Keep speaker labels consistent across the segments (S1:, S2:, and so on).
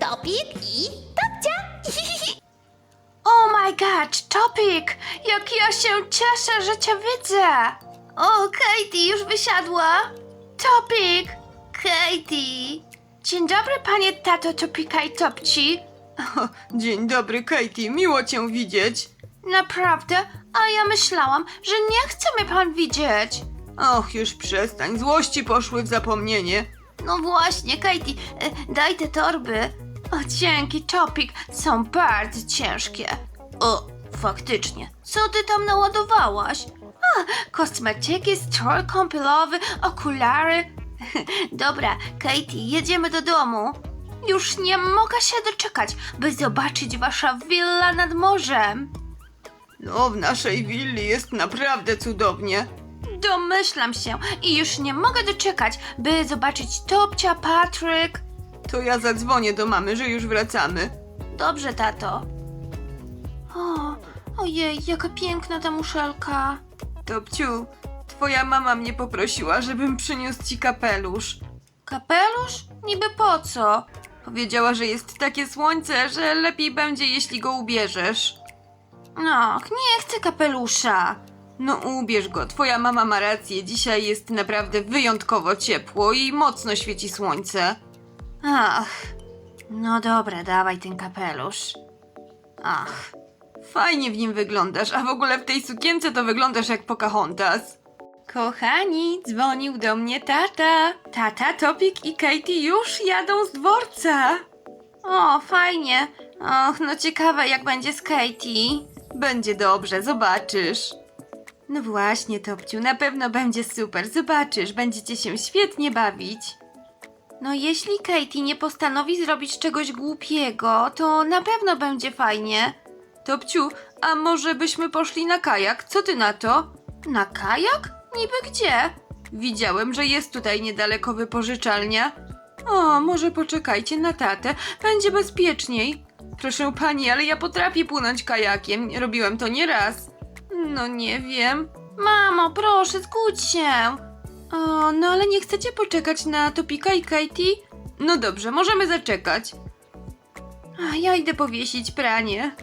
S1: Topik i Topcia.
S2: Oh my god, Topik! Jak ja się cieszę, że cię widzę! O, Katie już wysiadła? Topik! Katie! Dzień dobry, panie tato Topika i Topci.
S3: Dzień dobry, Katie, miło cię widzieć.
S2: Naprawdę? A ja myślałam, że nie chce mnie pan widzieć.
S3: Och, już przestań, złości poszły w zapomnienie.
S2: No właśnie, Katie, e, daj te torby. O, dzięki, Topik, są bardzo ciężkie. O, faktycznie, co ty tam naładowałaś? A, kosmetyki, strój kąpielowy, okulary. Dobra, Katie, jedziemy do domu. Już nie mogę się doczekać, by zobaczyć wasza willa nad morzem.
S3: No, w naszej willi jest naprawdę cudownie.
S2: Domyślam się i już nie mogę doczekać, by zobaczyć Topcia, Patryk.
S3: To ja zadzwonię do mamy, że już wracamy.
S2: Dobrze, tato. O, ojej, jaka piękna ta muszelka.
S3: Topciu, twoja mama mnie poprosiła, żebym przyniósł ci kapelusz.
S2: Kapelusz? Niby po co?
S3: Powiedziała, że jest takie słońce, że lepiej będzie, jeśli go ubierzesz.
S2: No, nie chcę kapelusza.
S3: No ubierz go, twoja mama ma rację, dzisiaj jest naprawdę wyjątkowo ciepło i mocno świeci słońce.
S2: Ach, no dobra, dawaj ten kapelusz. Ach,
S3: Fajnie w nim wyglądasz, a w ogóle w tej sukience to wyglądasz jak Pocahontas. Kochani, dzwonił do mnie tata. Tata, Topik i Katie już jadą z dworca.
S2: o, fajnie. Och, no ciekawe jak będzie z Katie.
S3: Będzie dobrze, zobaczysz. No właśnie, Topciu, na pewno będzie super, zobaczysz, będziecie się świetnie bawić.
S2: No jeśli Katie nie postanowi zrobić czegoś głupiego, to na pewno będzie fajnie.
S3: Topciu, a może byśmy poszli na kajak? Co ty na to?
S2: Na kajak? Niby gdzie?
S3: Widziałem, że jest tutaj niedaleko wypożyczalnia. O, może poczekajcie na tatę, będzie bezpieczniej. Proszę pani, ale ja potrafię płynąć kajakiem, robiłem to nieraz. No nie wiem.
S2: Mamo, proszę, zgódź się.
S3: O, no ale nie chcecie poczekać na Topika i Katie? No dobrze, możemy zaczekać. A ja idę powiesić pranie.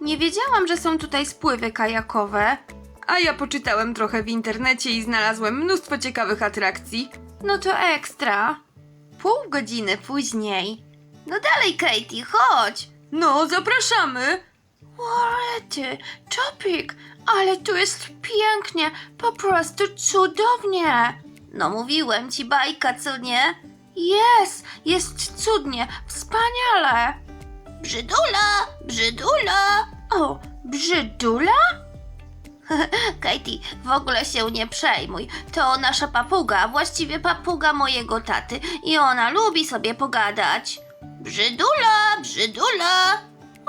S2: Nie wiedziałam, że są tutaj spływy kajakowe.
S3: A ja poczytałem trochę w internecie i znalazłem mnóstwo ciekawych atrakcji.
S2: No to ekstra.
S3: Pół godziny później.
S2: No dalej, Katie, chodź.
S3: No, zapraszamy!
S2: Orety, Topik, ale tu jest pięknie, po prostu cudownie. No mówiłem ci bajka, co nie? Jest, jest cudnie, wspaniale. Brzydula, brzydula. O, brzydula? Katie, w ogóle się nie przejmuj. To nasza papuga, właściwie papuga mojego taty i ona lubi sobie pogadać. Brzydula, brzydula.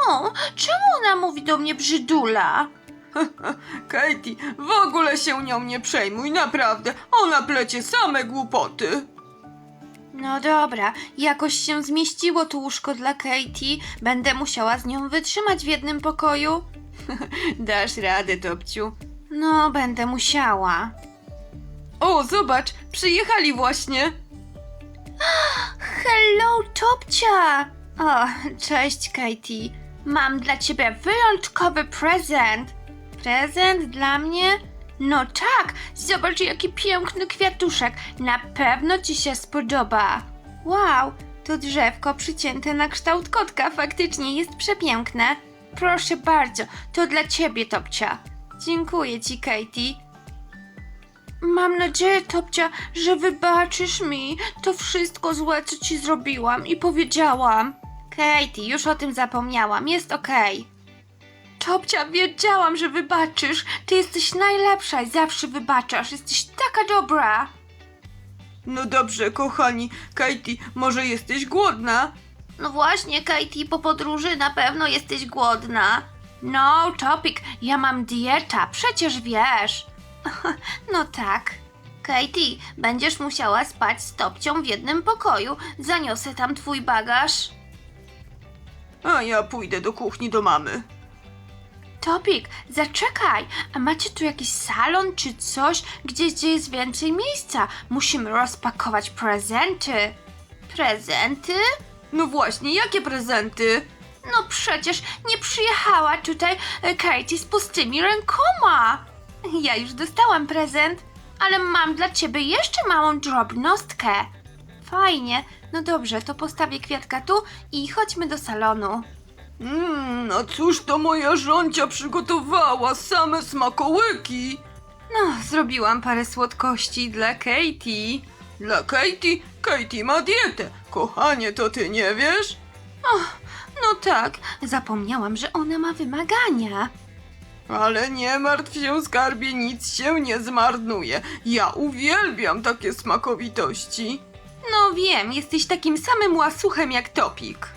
S2: O, czemu ona mówi do mnie brzydula?
S3: Katie, w ogóle się nią nie przejmuj, naprawdę. Ona plecie same głupoty.
S2: No dobra, jakoś się zmieściło tu łóżko dla Katie. Będę musiała z nią wytrzymać w jednym pokoju.
S3: Dasz radę, Topciu.
S2: No, będę musiała.
S3: O, zobacz, przyjechali właśnie.
S2: Hello, Topcia! O, cześć, Katie. Mam dla ciebie wyjątkowy prezent. Prezent dla mnie? No tak, zobacz jaki piękny kwiatuszek. Na pewno ci się spodoba. Wow, to drzewko przycięte na kształt kotka faktycznie jest przepiękne. Proszę bardzo, to dla ciebie, Topcia. Dziękuję ci, Katie. Mam nadzieję, Topcia, że wybaczysz mi to wszystko złe, co ci zrobiłam i powiedziałam. Katie, już o tym zapomniałam, jest okej. Topcia, wiedziałam, że wybaczysz. Ty jesteś najlepsza i zawsze wybaczasz. Jesteś taka dobra.
S3: No dobrze, kochani. Katie, może jesteś głodna?
S2: No właśnie, Katie, po podróży na pewno jesteś głodna. No, Topik, ja mam dieta, przecież wiesz. no tak. Katie, będziesz musiała spać z Topcią w jednym pokoju. Zaniosę tam twój bagaż.
S3: A ja pójdę do kuchni do mamy.
S2: Topik, zaczekaj! A macie tu jakiś salon czy coś, gdzie, gdzie jest więcej miejsca? Musimy rozpakować prezenty. Prezenty?
S3: No właśnie, jakie prezenty?
S2: No przecież nie przyjechała tutaj e, Katie z pustymi rękoma. Ja już dostałam prezent, ale mam dla ciebie jeszcze małą drobnostkę. Fajnie, no dobrze, to postawię kwiatka tu i chodźmy do salonu.
S3: Mmm, a cóż to moja żoncia przygotowała? Same smakołyki! No, zrobiłam parę słodkości dla Katie. Dla Katie? Katie ma dietę. Kochanie, to ty nie wiesz?
S2: No tak, zapomniałam, że ona ma wymagania.
S3: Ale nie martw się, skarbie, nic się nie zmarnuje. Ja uwielbiam takie smakowitości. No wiem, jesteś takim samym łasuchem jak Topik.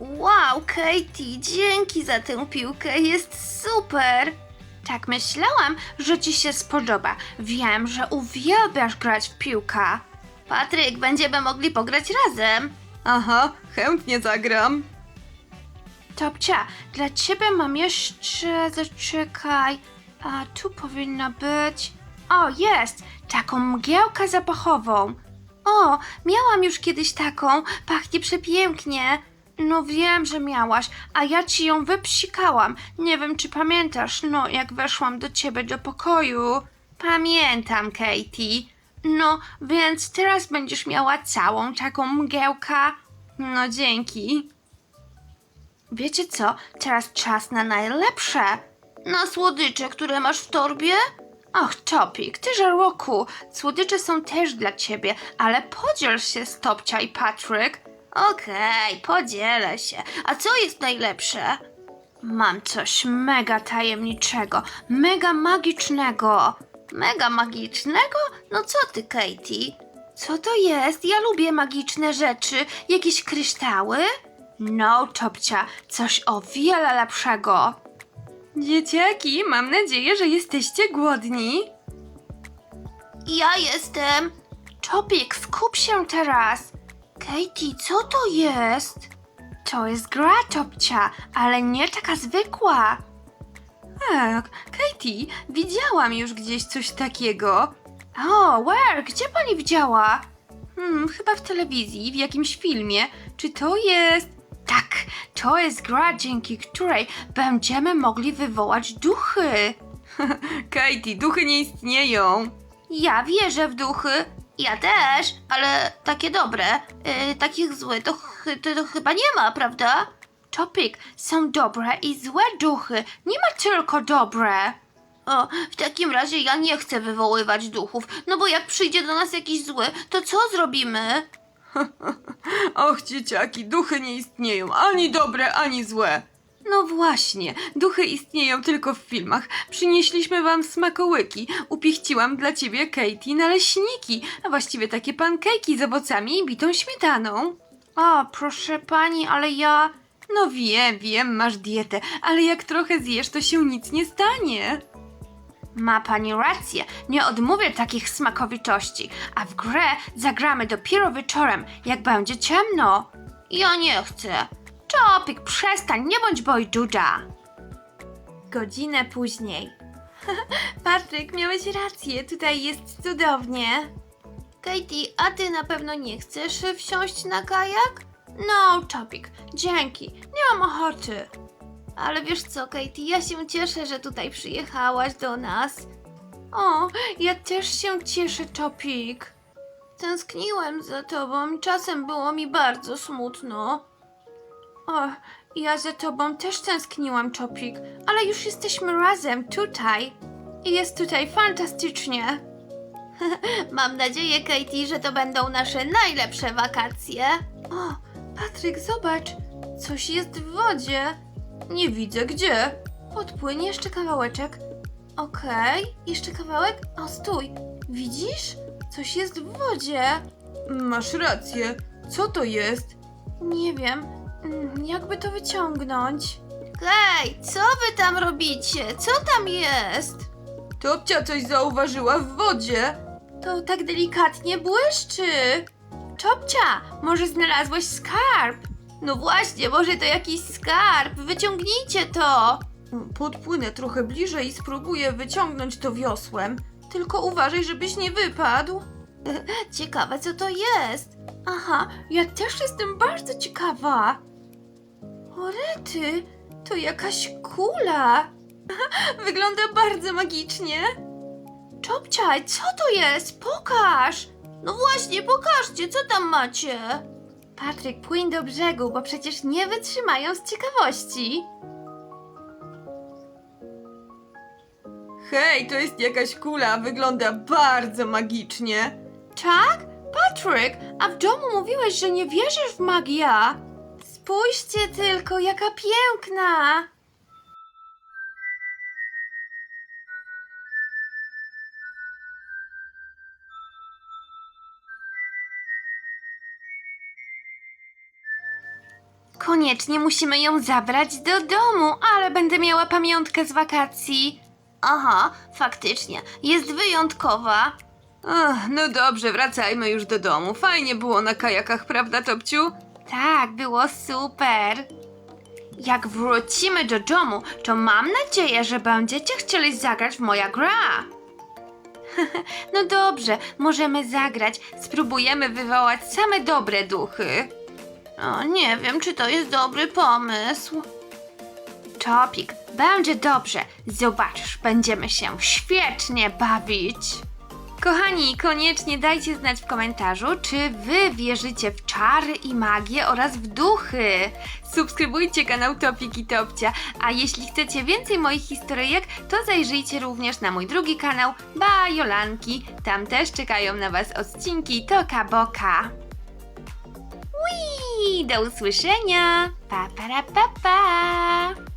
S2: Wow, Katie, dzięki za tę piłkę, jest super. Tak myślałam, że ci się spodoba. Wiem, że uwielbiasz grać w piłkę. Patryk, będziemy mogli pograć razem.
S3: Aha, chętnie zagram.
S2: Topcia, dla ciebie mam jeszcze, zaczekaj, a tu powinna być, o jest, taką mgiełkę zapachową. O, miałam już kiedyś taką, pachnie przepięknie. No wiem, że miałaś, a ja ci ją wypsikałam. Nie wiem, czy pamiętasz, no jak weszłam do ciebie do pokoju. Pamiętam, Katie. No, więc teraz będziesz miała całą taką mgiełkę. No dzięki. Wiecie co? Teraz czas na najlepsze. Na słodycze, które masz w torbie? Och, Topik, ty żarłoku, słodycze są też dla ciebie, ale podziel się z Topcia i Patryk. Okej, podzielę się. A co jest najlepsze? Mam coś mega tajemniczego, mega magicznego. Mega magicznego? No co ty, Katie? Co to jest? Ja lubię magiczne rzeczy. Jakieś kryształy? No, Topcia, coś o wiele lepszego.
S3: Dzieciaki, mam nadzieję, że jesteście głodni.
S2: Ja jestem. Topik, skup się teraz. Katie, co to jest? To jest gra, Topcia, ale nie taka zwykła.
S3: Tak, Katie, widziałam już gdzieś coś takiego.
S2: O, where? Gdzie pani widziała?
S3: Hmm, chyba w telewizji, w jakimś filmie. Czy to jest...
S2: Tak, to jest gra, dzięki której będziemy mogli wywołać duchy.
S3: Katie, duchy nie istnieją.
S2: Ja wierzę w duchy. Ja też, ale takie dobre, yy, takich złych to, chy- to, to chyba nie ma, prawda? Topik, są dobre i złe duchy, nie ma tylko dobre. O, w takim razie ja nie chcę wywoływać duchów, no bo jak przyjdzie do nas jakiś zły, to co zrobimy?
S3: Och, dzieciaki, duchy nie istnieją, ani dobre, ani złe. No właśnie, duchy istnieją tylko w filmach. Przynieśliśmy wam smakołyki. Upichciłam dla ciebie, Katie, naleśniki, a właściwie takie pankejki z owocami i bitą śmietaną.
S2: O, proszę pani, ale ja...
S3: No wiem, wiem, masz dietę, ale jak trochę zjesz, to się nic nie stanie.
S2: Ma pani rację, nie odmówię takich smakowitości, a w grę zagramy dopiero wieczorem, jak będzie ciemno. Ja nie chcę. Topik, przestań, nie bądź bojduda. Godzinę później. Patryk, miałeś rację, tutaj jest cudownie. Katie, a ty na pewno nie chcesz wsiąść na kajak? No, Topik, dzięki, nie mam ochoty. Ale wiesz co, Katie, ja się cieszę, że tutaj przyjechałaś do nas. O, ja też się cieszę, Topik. Tęskniłem za tobą, czasem było mi bardzo smutno. O, ja za tobą też tęskniłam, Topik, ale już jesteśmy razem tutaj. I jest tutaj fantastycznie. Mam nadzieję, Katie, że to będą nasze najlepsze wakacje. O, Patryk, zobacz, coś jest w wodzie. Nie widzę gdzie. Podpłyń jeszcze kawałeczek. Okej, jeszcze kawałek. O, stój. Widzisz? Coś jest w wodzie.
S3: Masz rację. Co to jest?
S2: Nie wiem. Mm, Jakby to wyciągnąć? Hej, co wy tam robicie? Co tam jest?
S3: Topcia coś zauważyła w wodzie.
S2: To tak delikatnie błyszczy. Czopcia, może znalazłeś skarb? No właśnie, może to jakiś skarb. Wyciągnijcie to.
S3: Podpłynę trochę bliżej i spróbuję wyciągnąć to wiosłem. Tylko uważaj, żebyś nie wypadł.
S2: Ciekawe, co to jest. Aha, ja też jestem bardzo ciekawa. Orety, to jakaś kula. Wygląda bardzo magicznie. Czopciaj, co to jest? Pokaż! No właśnie, pokażcie, co tam macie? Patryk, płyń do brzegu, bo przecież nie wytrzymają z ciekawości.
S3: Hej, to jest jakaś kula, wygląda bardzo magicznie.
S2: Tak? Patryk, a w domu mówiłeś, że nie wierzysz w magię. Spójrzcie tylko, jaka piękna! Koniecznie musimy ją zabrać do domu, ale będę miała pamiątkę z wakacji. Aha, faktycznie, jest wyjątkowa.
S3: Ach, no dobrze, wracajmy już do domu. Fajnie było na kajakach, prawda, Topciu?
S2: Tak, było super. Jak wrócimy do domu, to mam nadzieję, że będziecie chcieli zagrać w moja gra. no dobrze, możemy zagrać. Spróbujemy wywołać same dobre duchy. O, nie wiem, czy to jest dobry pomysł. Topik, będzie dobrze. Zobaczysz, będziemy się świetnie bawić. Kochani, koniecznie dajcie znać w komentarzu, czy wy wierzycie w czary i magię oraz w duchy. Subskrybujcie kanał Topik i Topcia, a jeśli chcecie więcej moich historyjek, to zajrzyjcie również na mój drugi kanał Ba Jolanki. Tam też czekają na was odcinki Toka Boka. Do usłyszenia. Pa, para, pa, pa.